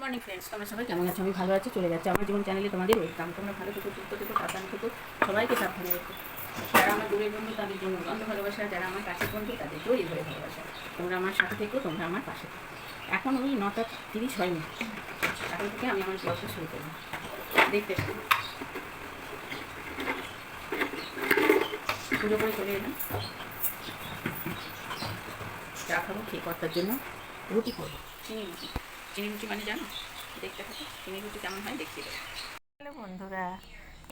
Morning friends তোমরা সবাই কেমন আছো? আমি ভালো আছি, চলে যাচ্ছে আমার জীবন চ্যানেলে তোমাদের ওয়েলকাম। তোমরা ভালো থেকো, সুস্থ থেকো, সাবধান থেকো, সবাইকে সাবধানে রেখো। যারা আমার দূরের বন্ধু, তাদের জন্য অন্ধ ভালোবাসা। যারা আমার কাছের বন্ধু তাদের জয়ী ধরে ভালোবাসা। তোমরা আমার সাথে থেকো, তোমরা আমার পাশে থেকো। এখন ওই নটা তিরিশ হয় মিনিট এখন থেকে আমি আমার ব্লগটা শুরু করব। দেখতে। পুজো করে চলে এলাম। চা খাব, খেয়ে কর্তার জন্য। রুটি করব চিনি রুটি চিনি রুটি মানে জানো? দেখতে থাকো চিনি রুটি কেমন হয় দেখতে দেবো। হ্যালো বন্ধুরা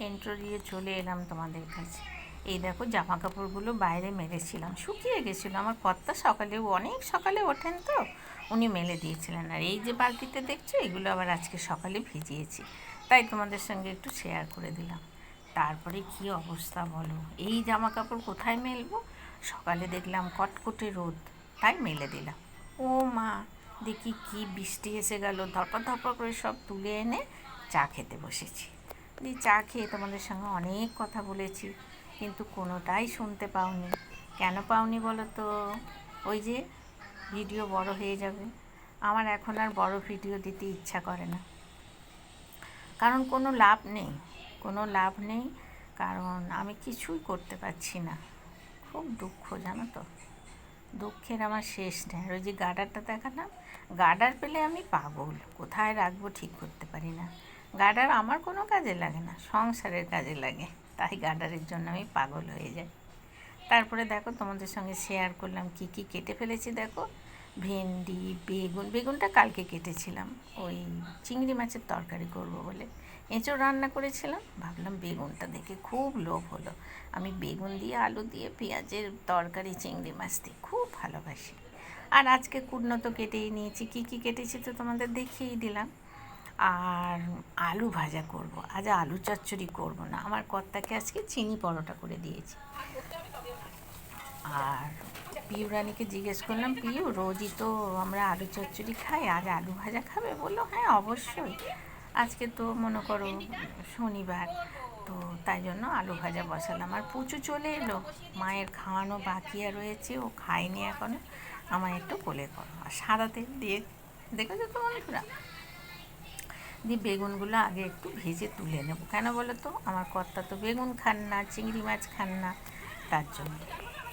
এন্ট্রো দিয়ে চলে এলাম তোমাদের কাছে। এই দেখো জামা কাপড়গুলো বাইরে মেলেছিলাম। শুকিয়ে গেছিল, আমার কর্তা সকালে অনেক সকালে ওঠেন তো, উনি মেলে দিয়েছিলেন। আর এই যে বালতিতে দেখছ, এগুলো আবার আজকে সকালে ভিজিয়েছি। তাই তোমাদের সঙ্গে একটু শেয়ার করে দিলাম। তারপরে কি অবস্থা বলো? এই জামা কাপড় কোথায় মেলবো? সকালে দেখলাম কটকটে রোদ, তাই মেলে দিলাম। ও মা দেখি কি বৃষ্টি এসে গেল। ধপা ধপা করে সব তুলে এনে চা খেতে বসেছি। দিয়ে চা খেয়ে তোমাদের সঙ্গে অনেক কথা বলেছি, কিন্তু কোনোটাই শুনতে পাওনি। কেন পাওনি বলো তো? ওই যে ভিডিও বড় হয়ে যাবে। আমার এখন আর বড় ভিডিও দিতে ইচ্ছা করে না। কারণ কোনো লাভ নেই, কোনো লাভ নেই। কারণ আমি কিছুই করতে পারছি না। খুব দুঃখ, জানো তো? দুঃখের আমার শেষ নেই। ওই যে গার্ডারটা দেখালাম গার্ডার পেলে আমি পাগল। কোথায় রাখব ঠিক করতে পারি না। গার্ডার আমার কোনো কাজে লাগে না, সংসারের কাজে লাগে। তাই গার্ডারের জন্য আমি পাগল হয়ে যাই। তারপরে দেখো তোমাদের সঙ্গে শেয়ার করলাম কি কি কেটে ফেলেছি দেখো। ভেন্ডি, বেগুন, বেগুনটা কালকে কেটেছিলাম। ওই চিংড়ি মাছের তরকারি করব বলে। এঁচোড় রান্না করেছিলাম, ভাবলাম বেগুনটা দেখে খুব লোভ হলো। আমি বেগুন দিয়ে আলু দিয়ে পেঁয়াজের তরকারি, চিংড়ি মাছ দিয়ে খুব ভালোবাসি। আর আজকে কুটনো তো কেটেই নিয়েছি। কি কি কেটেছি তো তোমাদের দেখিয়েই দিলাম। আর আলু ভাজা করব। আজ আলু চচ্চড়ি করব না। আমার কর্তাকে আজকে চিনি পরোটা করে দিয়েছি। আর পিউ রানীকে জিজ্ঞেস করলাম, পিউ, রোজই তো আমরা আলু চচ্চড়ি খাই, আজ আলু ভাজা খাবে? বলল হ্যাঁ অবশ্যই। আজকে তো মনে করো শনিবার, তো তাই জন্য আলু ভাজা বসালাম। আর পুচু চলে এলো। মায়ের খাওয়ানো বাকি রয়েছে, ও খায়নি এখনও। আমায় একটু কোলে করো। আর সাদা তেল দিয়ে, দেখেছ তো বন্ধুরা? দিয়ে বেগুনগুলো আগে একটু ভেজে তুলে নেব। কেন বলো তো? আমার কর্তা তো বেগুন খান না, চিংড়ি মাছ খান না, তার জন্য।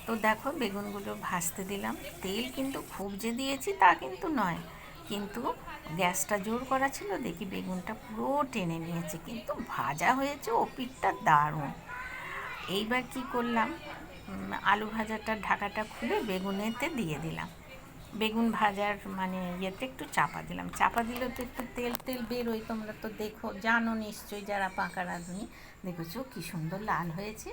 তো দেখো বেগুনগুলো ভাজতে দিলাম। তেল কিন্তু খুব যে দিয়েছি তা কিন্তু নয়। কিন্তু গ্যাসটা জোর করা ছিল, দেখি বেগুনটা পুরো টেনে নিয়েছে, কিন্তু ভাজা হয়েছে, ও পিঠটা দারুণ। এইবার কি করলাম? আলু ভাজাটার ঢাকাটা খুলে বেগুনেতে দিয়ে দিলাম। বেগুন ভাজার মানে ইয়েতে একটু চাপা দিলাম। চাপা দিলে তো একটু তেল তেল বেরোয়, তোমরা তো দেখো, জানো নিশ্চয়ই যারা পাকা রাঁধুনি। দেখেছ কি সুন্দর লাল হয়েছে।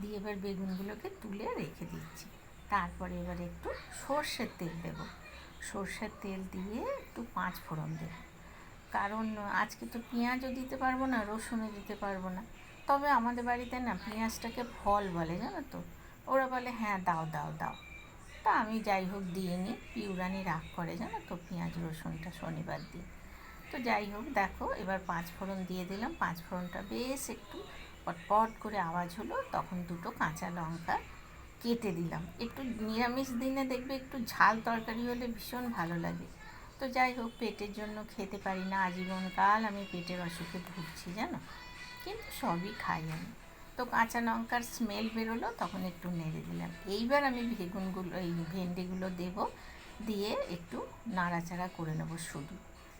দিয়ে এবার বেগুনগুলোকে তুলে রেখে দিচ্ছি। তারপরে এবার একটু সর্ষের তেল দেব। সর্ষের তেল দিয়ে একটু পাঁচ ফোড়ন দেব। কারণ আজকে তো পেঁয়াজও দিতে পারব না, রসুনও দিতে পারব না। তবে আমাদের বাড়িতে না পেঁয়াজটাকে ফল বলে, জানো তো? ওরা বলে হ্যাঁ দাও দাও দাও। তা আমি যাই হোক দিয়ে নিই, পিউরানি রাগ করে, জানো তো, পেঁয়াজ, রসুনটা শনিবার দিই তো যাই হোক, দেখো, এবার পাঁচ ফোড়ন দিয়ে দিলাম। পাঁচ ফোড়নটা বেশ একটু পটপট করে আওয়াজ হলো, তখন দুটো কাঁচা লঙ্কা কেটে দিলাম। একটু নিরামিষ দিনে দেখবে একটু ঝাল তরকারি হলে ভীষণ ভালো লাগে। তো যাই হোক, পেটের জন্য খেতে পারি না। আজীবনকাল আমি পেটের অসুখে ভুগছি, জানো? কিন্তু সবই খাই আমি। তো কাঁচা লঙ্কার স্মেল বেরোলো, তখন একটু নেড়ে দিলাম। এইবার আমি বেগুনগুলো এই ভেন্ডিগুলো দেব, দিয়ে একটু নাড়াচাড়া করে নেব শুধু।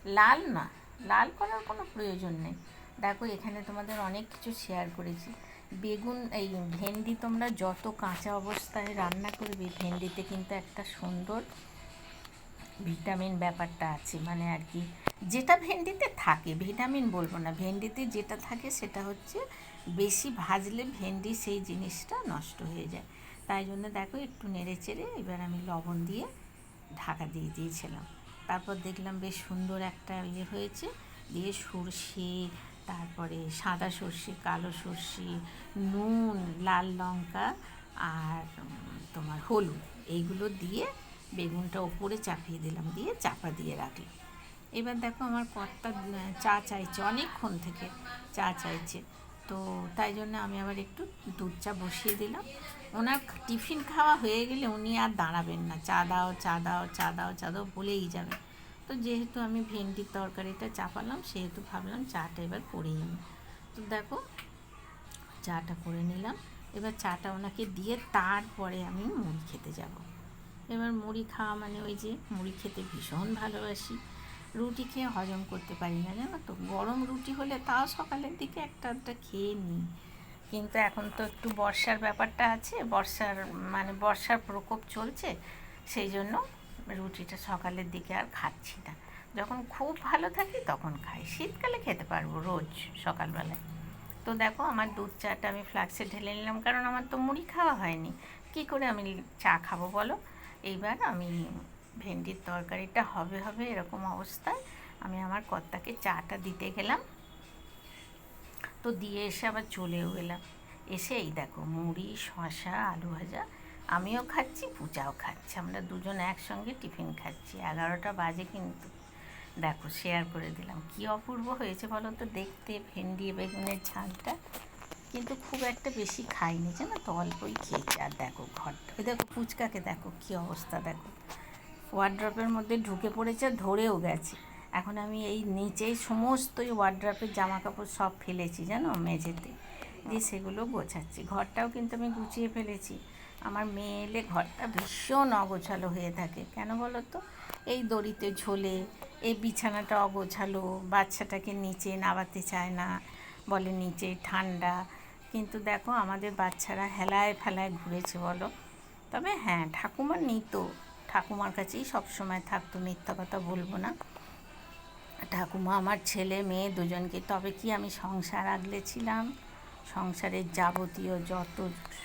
লাল না, লাল করার কোনো প্রয়োজন নেই। দেখো, এখানে তোমাদের অনেক কিছু শেয়ার করেছি। বেগুন, এই ভেন্ডি তোমরা যত কাঁচা অবস্থায় রান্না করবে, ভেন্ডিতে কিন্তু একটা সুন্দর ভিটামিন ব্যাপারটা আছে। মানে আর কি, যেটা ভেন্ডিতে থাকে, ভিটামিন বলব না, ভেন্ডিতে যেটা থাকে সেটা হচ্ছে বেশি ভাজলে ভেন্ডি সেই জিনিসটা নষ্ট হয়ে যায়। তাই জন্য দেখো একটু নেড়ে চেড়ে এবার আমি লবণ দিয়ে ঢাকা দিয়ে দিয়েছিলাম। তারপর দেখলাম বেশ সুন্দর একটা ইয়ে হয়েছে, দিয়ে সর্ষে তারপরে সাদা সর্ষে, কালো সর্ষে, নুন, লাল লঙ্কা আর তোমার হলুদ। এইগুলো দিয়ে বেগুনটা ওপরে চাপিয়ে দিলাম, দিয়ে চাপা দিয়ে রাখলাম। এবার দেখো আমার কর্তা চা চাইছে, অনেকক্ষণ থেকে চা চাইছে। তো তাই জন্য আমি আবার একটু দুধ চা বসিয়ে দিলাম। ওনার টিফিন খাওয়া হয়ে গেলে উনি আর দাঁড়াবেন না। চা দাও চা দাও চা দাও চা দাও বলেই যাবেন তো যেহেতু আমি ভেন্ডির তরকারিটা চাপালাম, সেহেতু ভাবলাম চাটা এবার করেই নিই। তো দেখো, চাটা করে নিলাম। এবার চাটা ওনাকে দিয়ে তারপরে আমি মুড়ি খেতে যাব। এবার মুড়ি খাওয়া মানে ওই যে মুড়ি খেতে ভীষণ ভালোবাসি। রুটি খেয়ে হজম করতে পারি না, জানো তো? গরম রুটি হলে তাও সকালের দিকে একটা একটা খেয়ে নিই। কিন্তু এখন তো একটু বর্ষার ব্যাপারটা আছে, বর্ষার মানে বর্ষার প্রকোপ চলছে, সেই জন্য রুটিটা সকালের দিকে আর খাচ্ছি না। যখন খুব ভালো থাকি তখন খাই। শীতকালে খেতে পারব রোজ সকালবেলায়। তো দেখো আমার দুধ চাটা আমি ফ্লাক্সে ঢেলে নিলাম কারণ আমার তো মুড়ি খাওয়া হয়নি। কি করে আমি চা খাব বলো? এইবার আমি ভেন্ডির তরকারিটা হবে হবে এরকম অবস্থায় আমি আমার কর্তাকে চাটা দিতে গেলাম। তো দিয়ে এসে আবার চলেও এলাম। এসে এই দেখো মুড়ি শশা আলু ভাজা আমিও খাচ্ছি, পূজাও খাচ্ছে। আমরা দুজন একসঙ্গে টিফিন খাচ্ছি। এগারোটা বাজে কিন্তু। দেখো শেয়ার করে দিলাম। কি অপূর্ব হয়েছে বলো তো? দেখতে ভেন্ডি বেগুনের ঝালটা। কিন্তু খুব একটা বেশি খাইনি, জানো তো? অল্পই খেয়েছি। আর দেখো, ঘরটা। ওই দেখো, ফুচকাকে দেখো, কি অবস্থা দেখো। ওয়ার্ড্রপের মধ্যে ঢুকে পড়েছে, ধরেও গেছে। এখন আমি এই নিচেই সমস্ত সমস্তই ওয়ার্ড্রপের জামা কাপড় সব ফেলেছি, জানো? মেঝেতে। দিয়ে সেগুলো গোছাচ্ছি। ঘরটাও কিন্তু আমি গুছিয়ে ফেলেছি। আমার মেয়ে এলে ঘরটা ভীষণ অগোছালো হয়ে থাকে। কেন বলো তো? এই দড়িতে ঝোলে, এই বিছানাটা অগোছালো, বাচ্চাটাকে নিচে নামাতে চায় না, বলে নিচে ঠান্ডা। কিন্তু দেখো, আমাদের বাচ্চারা হেলায় ফেলায় ঘুরেছে বলো। তবে হ্যাঁ ঠাকুমা নিত ঠাকুমার কাছেই সবসময় থাকতো, মিথ্যা কথা বলব না। ঠাকুমা আমার ছেলে, মেয়ে দুজনকে, তবে কি আমি সংসার আগলেছিলাম সংসারের যাবতীয় যত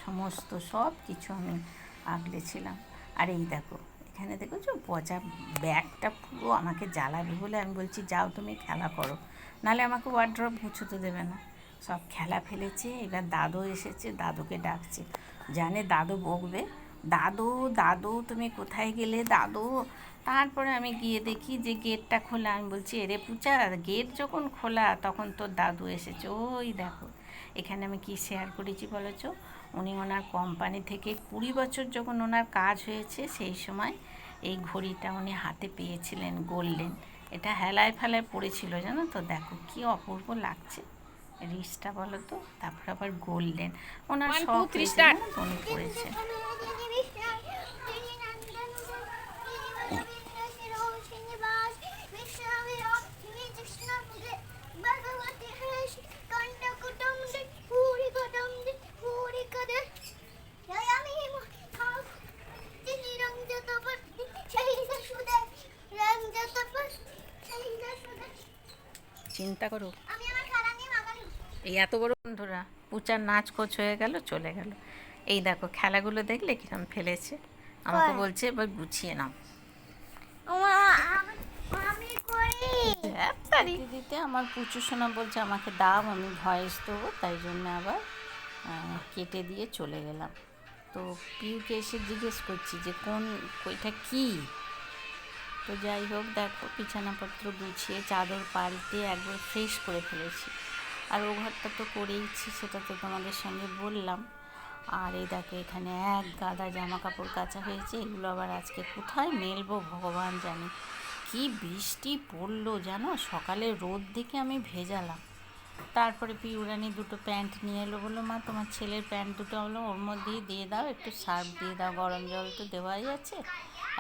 সমস্ত সব কিছু আমি আগলেছিলাম। আর এই দেখো, এখানে দেখেছ? পচা ব্যাগটা পুরো আমাকে জ্বালাবে বলে আমি বলছি, যাও তুমি খেলা করো। নালে আমাকে ওয়ার্ড্রপ গুছোতে দেবে না। সব খেলা ফেলেছে, এবার দাদু এসেছে, দাদুকে ডাকছে। জানে দাদু বকবে? দাদু দাদু, তুমি কোথায় গেলে? দাদু, তারপরে আমি গিয়ে দেখি যে গেটটা খোলা। আমি বলছি, এরে পুচা গেট যখন খোলা, তখন তোর দাদু এসেছে। ওই দেখো এখানে আমি কি শেয়ার করেছি বলেছ? উনি ওনার কোম্পানি থেকে কুড়ি বছর যখন ওনার কাজ হয়েছে সেই সময় এই ঘড়িটা উনি হাতে পেয়েছিলেন গোল্ডেন এটা হেলায় ফেলায় পড়েছিল জানো তো? দেখো কি অপূর্ব লাগছে। রিসটা বলো তো? তারপর আবার গোল্ডেন ওনার সব উনি পড়েছে চিন্তা করো। এই এত বড় বন্ধুরা পুচার নাচ কোচ হয়ে গেল চলে গেল। এই দেখো খেলাগুলো দেখলে কিরম ফেলেছে? আমাকে বলছে এবার গুছিয়ে নাও। আমি দিতে দিতে আমার পুচু সোনা বলছে আমাকে দাও আমি ভয়েস দেবো। তাই জন্য আবার আহ, কেটে দিয়ে চলে গেলাম। তো পিউকে এসে জিজ্ঞেস করছি যে কোন কইটা কি? তো যাই হোক, দেখো বিছানাপত্র গুছিয়ে চাদর পাল্টে একবার ফ্রেশ করে ফেলেছি। আর ও ঘরটা তো করেইছি সেটা তো তোমাদের সঙ্গে বললাম। আর এই দেখো, এখানে এক গাদা জামা কাপড় কাচা হয়েছে, এগুলো আবার আজকে কোথায় মেলবো ভগবান জানে। কি বৃষ্টি পড়ল জানো? সকালে রোদ দেখে আমি ভেজালাম। তারপরে পিউরানি দুটো প্যান্ট নিয়ে এলো বলল, মা, তোমার ছেলের প্যান্ট দুটো হলো ওর মধ্যেই দিয়ে দাও, একটু সার্ফ দিয়ে দাও, গরম জল তো দেওয়াই আছে।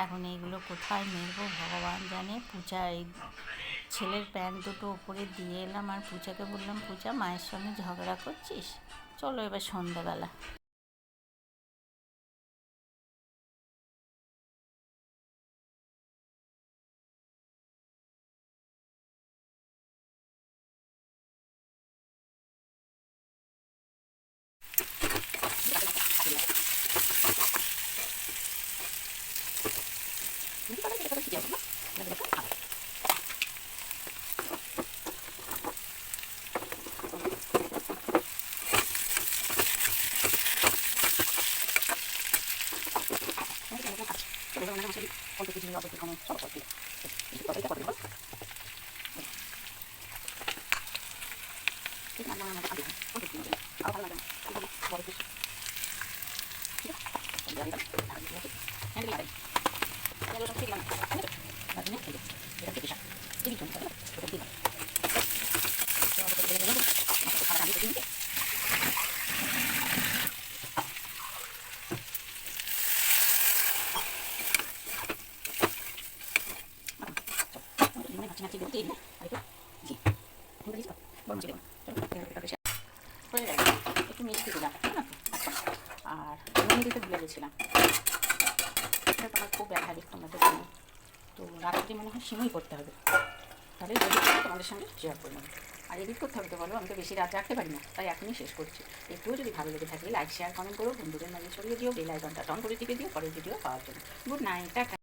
এখন এইগুলো কোথায় মেলবো ভগবান জানে। পূজা এই ছেলের প্যান্ট দুটো ওপরে দিয়ে এলাম আর পূজাকে বললাম, পূজা, মায়ের সঙ্গে ঝগড়া করছিস? চলো এবার সন্ধ্যাবেলা। 我们来学习，我们学习到这个科目，好了，再见。আর দিতে ভুলে গেছিলাম। এটা তোমার খুব ব্যথা দিক তোমাদের জন্য। জানো তো রাত্রে মনে হয় সিমই করতে হবে। তাহলে তোমাদের সঙ্গে শেয়ার করে নেব। আর এডিট করতে হবে তো বলো, আমি তো বেশি রাত রাখতে পারি না। তাই এখনই শেষ করছি। একটুও যদি ভালো লেগে থাকে লাইক শেয়ার কমেন্ট করো। বন্ধুদের মাঝে ছড়িয়ে দিও বেল আইকনটা টন করে টিপে দিও, পরের ভিডিও পাওয়ার জন্য। Good night tata.